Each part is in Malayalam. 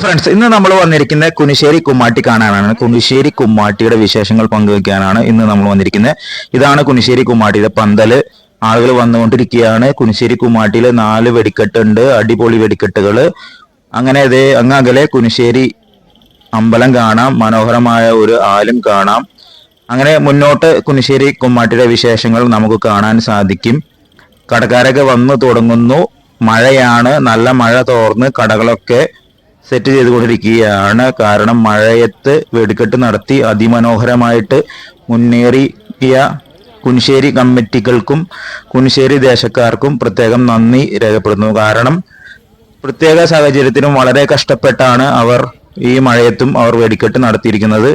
ഫ്രണ്ട്സ് ഇന്ന് നമ്മൾ വന്നിരിക്കുന്നത് കുനിശ്ശേരി കുമ്മാട്ടി കാണാനാണ്. കുനിശ്ശേരി കുമ്മാട്ടിയുടെ വിശേഷങ്ങൾ പങ്കുവെക്കാനാണ് ഇന്ന് നമ്മൾ വന്നിരിക്കുന്നത്. ഇതാണ് കുനിശ്ശേരി കുമ്മാട്ടിയുടെ പന്തൽ. ആളുകൾ വന്നുകൊണ്ടിരിക്കുകയാണ്. കുനിശ്ശേരി കുമ്മാട്ടിയിൽ നാല് വെടിക്കെട്ടുണ്ട് അടിപൊളി വെടിക്കെട്ടുകൾ അങ്ങനെ അതേ അങ്ങ് അകലെ കുനിശ്ശേരി അമ്പലം കാണാം മനോഹരമായ ഒരു ആലും കാണാം. അങ്ങനെ മുന്നോട്ട് കുനിശ്ശേരി കുമ്മാട്ടിയുടെ വിശേഷങ്ങൾ നമുക്ക് കാണാൻ സാധിക്കും. കടക്കാരൊക്കെ വന്നു തുടങ്ങുന്നു. മഴയാണ് നല്ല മഴ തോർന്ന് കടകളൊക്കെ സെറ്റ് ചെയ്തുകൊണ്ടിരിക്കുകയാണ്. കാരണം മഴയത്ത് വെടിക്കെട്ട് നടത്തി അതിമനോഹരമായിട്ട് മുന്നേറിയ കുനിശ്ശേരി കമ്മിറ്റികൾക്കും കുനിശ്ശേരി ദേശക്കാർക്കും പ്രത്യേകം നന്ദി രേഖപ്പെടുന്നു കാരണം പ്രത്യേക സാഹചര്യത്തിലും വളരെ കഷ്ടപ്പെട്ടാണ് അവർ ഈ മഴയത്തും അവർ വെടിക്കെട്ട് നടത്തിയിരിക്കുന്നത്.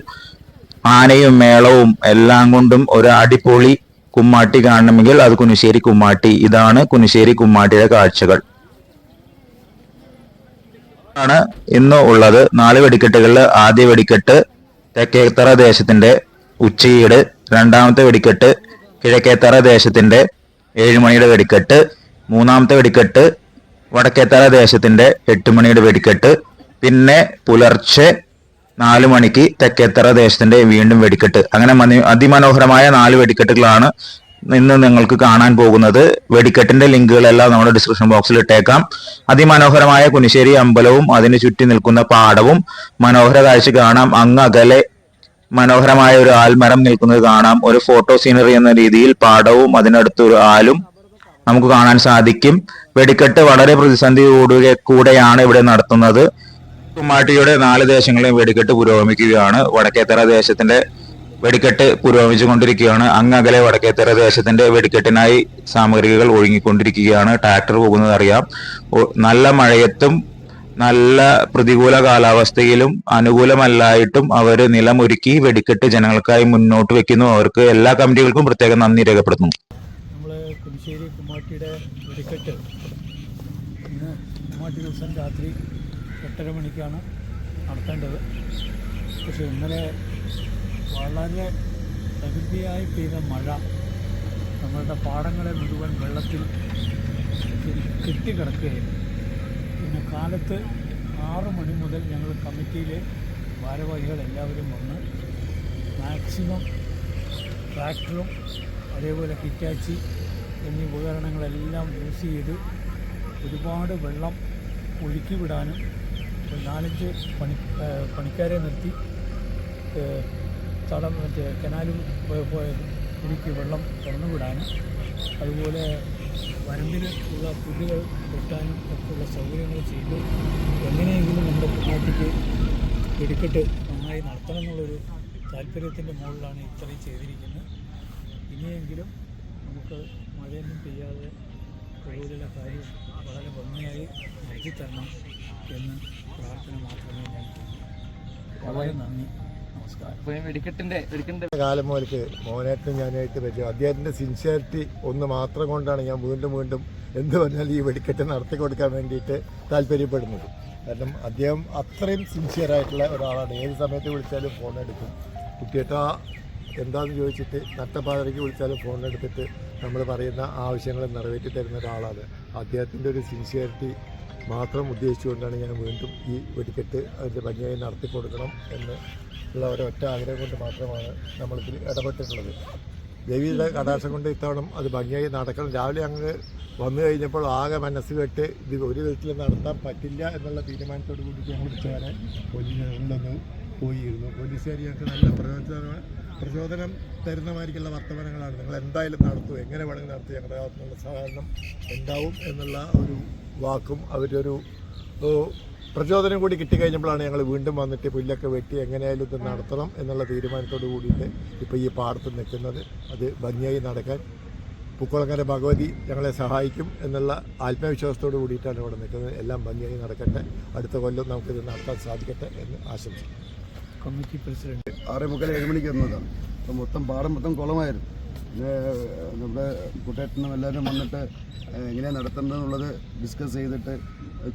ആനയും മേളവും എല്ലാം കൊണ്ടും ഒരു അടിപൊളി കുമ്മാട്ടി കാണണമെങ്കിൽ അത് കുനിശ്ശേരി കുമ്മാട്ടി. ഇതാണ് കുനിശ്ശേരി കുമ്മാട്ടിയുടെ കാഴ്ചകൾ. ആണ് ഇന്ന് ഉള്ളത്. നാല് വെടിക്കെട്ടുകളിൽ ആദ്യ വെടിക്കെട്ട് തെക്കേത്തറ ദേശത്തിന്റെ ഉച്ചയീട് രണ്ടാമത്തെ വെടിക്കെട്ട് കിഴക്കേത്തറ ദേശത്തിന്റെ ഏഴുമണിയുടെ വെടിക്കെട്ട് മൂന്നാമത്തെ വെടിക്കെട്ട് വടക്കേത്തറ ദേശത്തിന്റെ എട്ട് മണിയുടെ വെടിക്കെട്ട് പിന്നെ പുലർച്ചെ നാല് മണിക്ക് തെക്കേത്തറ ദേശത്തിന്റെ വീണ്ടും വെടിക്കെട്ട്. അങ്ങനെ മനി- അതിമനോഹരമായ നാല് വെടിക്കെട്ടുകളാണ് ഇന്ന് നിങ്ങൾക്ക് കാണാൻ പോകുന്നത് വെടിക്കെട്ടിന്റെ ലിങ്കുകളെല്ലാം നമ്മുടെ ഡിസ്ക്രിപ്ഷൻ ബോക്സിൽ ഇട്ടേക്കാം. അതിമനോഹരമായ കുനിശ്ശേരി അമ്പലവും അതിന് ചുറ്റി നിൽക്കുന്ന പാടവും മനോഹര കാഴ്ച കാണാം. അങ്ങ് അകലെ മനോഹരമായ ഒരു ആൽമരം നിൽക്കുന്നത് കാണാം. ഒരു ഫോട്ടോ സീനറി എന്ന രീതിയിൽ പാടവും അതിനടുത്ത് ഒരു ആലും നമുക്ക് കാണാൻ സാധിക്കും. വെടിക്കെട്ട് വളരെ പ്രതിസന്ധിയോടെ കൂടെയാണ് ഇവിടെ നടത്തുന്നത്. കുമ്മാട്ടിയുടെ നാല് ദേശങ്ങളെയും വെടിക്കെട്ട് പുരോഗമിക്കുകയാണ്. വടക്കേത്തറ ദേശത്തിന്റെ വെടിക്കെട്ട് പുരോഗമിച്ചുകൊണ്ടിരിക്കുകയാണ്. അങ്ങകലെ വടക്കേത്തറ ദേശത്തിന്റെ വെടിക്കെട്ടിനായി സാമഗ്രികൾ ഒഴുകിക്കൊണ്ടിരിക്കുകയാണ്. ട്രാക്ടർ പോകുന്നത് അറിയാം. നല്ല മഴയത്തും നല്ല പ്രതികൂല കാലാവസ്ഥയിലും അനുകൂലമല്ലായിട്ടും അവർ നിലമൊരുക്കി വെടിക്കെട്ട് ജനങ്ങൾക്കായി മുന്നോട്ട് വെക്കുന്നു. അവർക്ക് എല്ലാ കമ്മിറ്റികൾക്കും പ്രത്യേകം നന്ദി രേഖപ്പെടുത്തുന്നു. രാത്രി എട്ടര മണിക്കാണ് നടത്തേണ്ടത്. പക്ഷേ ഇന്നലെ വളരെ പ്രകൃതിയായി പെയ്ത മഴ നമ്മളുടെ പാടങ്ങളെ മുഴുവൻ വെള്ളത്തിൽ കെട്ടിക്കിടക്കുകയായിരുന്നു. പിന്നെ കാലത്ത് ആറ് മണി മുതൽ ഞങ്ങൾ കമ്മിറ്റിയിലെ ഭാരവാഹികൾ എല്ലാവരും വന്ന് മാക്സിമം ട്രാക്ടറും അതേപോലെ ഹിറ്റാച്ചി എന്നീ ഉപകരണങ്ങളെല്ലാം യൂസ് ചെയ്ത് ഒരുപാട് വെള്ളം ഒഴുക്കി വിടാനും നാലഞ്ച് പണി പണിക്കാരെ നിർത്തി തടം മറ്റേ കനാലും കുടിക്ക് വെള്ളം തുറന്നു വിടാനും അതുപോലെ വരമ്പിന് ഉള്ള പുല്ലുകൾ വെട്ടാനും ഒക്കെയുള്ള സൗകര്യങ്ങൾ ചെയ്ത്. എങ്ങനെയെങ്കിലും നമ്മുടെ പ്രാർത്ഥിക്ക് വെടിക്കെട്ട് നന്നായി നടത്തണം എന്നുള്ളൊരു താല്പര്യത്തിന്റെ മുകളിലാണ് ഇത്രയും ചെയ്തിരിക്കുന്നത്. ഇനിയെങ്കിലും നമുക്ക് മഴയൊന്നും പെയ്യാതെ കോവിലുള്ള കാര്യം വളരെ ഭംഗിയായി നടത്തി എന്ന് പ്രാർത്ഥന മാത്രമേ ഞാൻ വളരെ നന്ദി. കാലം മുതൽക്ക് മോനേട്ടനും ഞാനായിട്ട് പറ്റും അദ്ദേഹത്തിന്റെ സിൻസിയറിറ്റി ഒന്ന് മാത്രം കൊണ്ടാണ് ഞാൻ വീണ്ടും വീണ്ടും എന്ത് പറഞ്ഞാലും ഈ വെടിക്കെട്ട് നടത്തി കൊടുക്കാൻ വേണ്ടിയിട്ട് താല്പര്യപ്പെടുന്നത്. കാരണം അദ്ദേഹം അത്രയും സിൻസിയർ ആയിട്ടുള്ള ഒരാളാണ്. ഏത് സമയത്ത് വിളിച്ചാലും ഫോൺ എടുക്കും. കുട്ടിയേട്ടാ എന്താന്ന് ചോദിച്ചിട്ട് നട്ടപ്പാതയ്ക്ക് വിളിച്ചാലും ഫോൺ എടുത്തിട്ട് നമ്മൾ പറയുന്ന ആവശ്യങ്ങൾ നിറവേറ്റി തരുന്ന ഒരാളാണ്. അദ്ദേഹത്തിന്റെ ഒരു സിൻസിയറിറ്റി മാത്രം ഉദ്ദേശിച്ചുകൊണ്ടാണ് ഞാൻ വീണ്ടും ഈ വെടിക്കെട്ട് അതിന്റെ ഭംഗിയായി നടത്തി കൊടുക്കണം എന്ന് ഉള്ള ഒരൊറ്റ ആഗ്രഹം കൊണ്ട് മാത്രമാണ് നമ്മളിതിൽ ഇടപെട്ടിട്ടുള്ളത്. ദേവിയുടെ കടാശം കൊണ്ട് ഇത്തവണ അത് ഭംഗിയായി നടക്കണം. രാവിലെ അങ്ങ് വന്നു കഴിഞ്ഞപ്പോൾ ആകെ മനസ്സ് കെട്ട് ഇത് ഒരു വിധത്തിൽ നടത്താൻ പറ്റില്ല എന്നുള്ള തീരുമാനത്തോട് കൂടി ഞങ്ങൾ ഉച്ചവരെ പോലീസുകളിലൊന്ന് പോയിരുന്നു. പോലീസുകാർ ഞങ്ങൾക്ക് നല്ല പ്രയോജന പ്രചോദനം തരുന്ന മാതിരിക്കുള്ള വർത്തമാനങ്ങളാണ്. നിങ്ങൾ എന്തായാലും നടത്തൂ. എങ്ങനെ വേണമെങ്കിൽ നടത്തും. ഞങ്ങളുടെ ഭാഗത്തുനിന്നുള്ള സഹകരണം ഉണ്ടാവും എന്നുള്ള ഒരു വാക്കും അവരൊരു പ്രചോദനം കൂടി കിട്ടിക്കഴിഞ്ഞപ്പോഴാണ് ഞങ്ങൾ വീണ്ടും വന്നിട്ട് പുല്ലൊക്കെ വെട്ടി എങ്ങനെയായാലും ഇത് നടത്തണം എന്നുള്ള തീരുമാനത്തോട് കൂടിയിട്ട് ഇപ്പോൾ ഈ പാടത്ത് നിൽക്കുന്നത്. അത് ഭംഗിയായി നടക്കാൻ പൂക്കുളങ്ങര ഭഗവതി ഞങ്ങളെ സഹായിക്കും എന്നുള്ള ആത്മവിശ്വാസത്തോട് കൂടിയിട്ടാണ് ഇവിടെ നിൽക്കുന്നത്. എല്ലാം ഭംഗിയായി നടക്കട്ടെ. അടുത്ത കൊല്ലം നമുക്കിത് നടത്താൻ സാധിക്കട്ടെ എന്ന് ആശംസിക്കും കമ്മിറ്റി പ്രസിഡന്റ്. ആറേ മുക്കാൽ ഏഴ് മണിക്ക് വന്നതാണ് അപ്പം മൊത്തം പാടം മൊത്തം കുളമായിരുന്നു. പിന്നെ നമ്മുടെ കുട്ടേട്ടനും എല്ലാവരും വന്നിട്ട് എങ്ങനെയാണ് നടത്തേണ്ടതെന്നുള്ളത് ഡിസ്കസ് ചെയ്തിട്ട്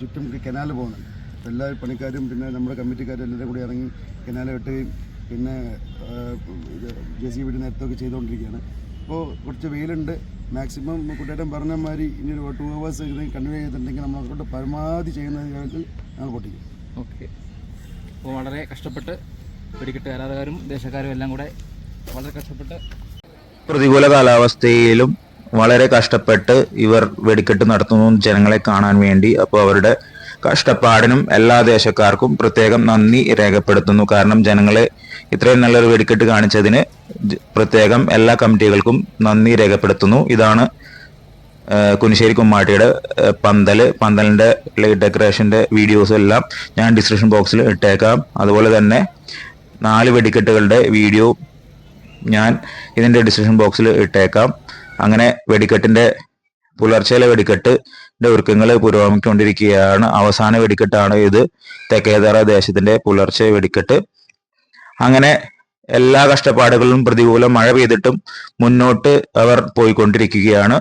ചുറ്റും കനാൽ പോകുന്നുണ്ട്. അപ്പോൾ എല്ലാ പണിക്കാരും പിന്നെ നമ്മുടെ കമ്മിറ്റിക്കാരും എല്ലാവരും കൂടി ഇറങ്ങി കനാൽ വെട്ടുകയും പിന്നെ ജെ സി ബി നേരത്തൊക്കെ ചെയ്തുകൊണ്ടിരിക്കുകയാണ്. അപ്പോൾ കുറച്ച് വെയിലുണ്ട്. മാക്സിമം കുട്ടേട്ടൻ പറഞ്ഞ മാതിരി ഇനി ഒരു ടു അവേഴ്സ് കണ്ടിന്യൂ ചെയ്തിട്ടുണ്ടെങ്കിൽ നമ്മളെ കൊണ്ട് പരമാവധി ചെയ്യുന്ന കാര്യത്തിൽ ഞങ്ങൾ പൊട്ടിക്കും. ഓക്കെ. അപ്പോൾ വളരെ കഷ്ടപ്പെട്ട് വെടിക്കെട്ട് ആരാധകരും ദേശക്കാരും എല്ലാം കൂടെ വളരെ കഷ്ടപ്പെട്ട് പ്രതികൂല കാലാവസ്ഥയിലും വളരെ കഷ്ടപ്പെട്ട് ഇവർ വെടിക്കെട്ട് നടത്തുന്നു ജനങ്ങളെ കാണാൻ വേണ്ടി. അപ്പോൾ അവരുടെ കഷ്ടപ്പാടിനും എല്ലാ ദേശക്കാർക്കും പ്രത്യേകം നന്ദി രേഖപ്പെടുത്തുന്നു. കാരണം ജനങ്ങളെ ഇത്രയും നല്ലൊരു വെടിക്കെട്ട് കാണിച്ചതിന് പ്രത്യേകം എല്ലാ കമ്മിറ്റികൾക്കും നന്ദി രേഖപ്പെടുത്തുന്നു. ഇതാണ് കുനിശ്ശേരി കുമ്മാട്ടിയുടെ പന്തൽ പന്തലിന്റെ ഡെക്കറേഷന്റെ വീഡിയോസും എല്ലാം ഞാൻ ഡിസ്ക്രിപ്ഷൻ ബോക്സിൽ ഇട്ടേക്കാം. അതുപോലെ തന്നെ നാല് വെടിക്കെട്ടുകളുടെ വീഡിയോ ഞാൻ ഇതിന്റെ ഡിസ്ക്രിപ്ഷൻ ബോക്സിൽ ഇട്ടേക്കാം. അങ്ങനെ വെടിക്കെട്ടിന്റെ പുലർച്ചയിലെ വെടിക്കെട്ട് ഒരുക്കങ്ങൾ പുരോഗമിക്കൊണ്ടിരിക്കുകയാണ്. അവസാന വെടിക്കെട്ടാണ് ഇത്. തെക്കേതറ ദേശത്തിന്റെ പുലർച്ചെ വെടിക്കെട്ട്. അങ്ങനെ എല്ലാ കഷ്ടപ്പാടുകളും പ്രതികൂലം മഴ പെയ്തിട്ടും മുന്നോട്ട് അവർ പോയിക്കൊണ്ടിരിക്കുകയാണ്.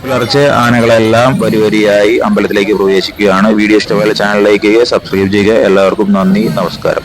പുലർച്ചെ ആനകളെല്ലാം വരി വരിയായി അമ്പലത്തിലേക്ക് പ്രവേശിക്കുകയാണ്. വീഡിയോ ഇഷ്ടമായ ചാനൽ ലൈക്ക് ചെയ്യുക സബ്സ്ക്രൈബ് ചെയ്യുക. എല്ലാവർക്കും നന്ദി നമസ്കാരം.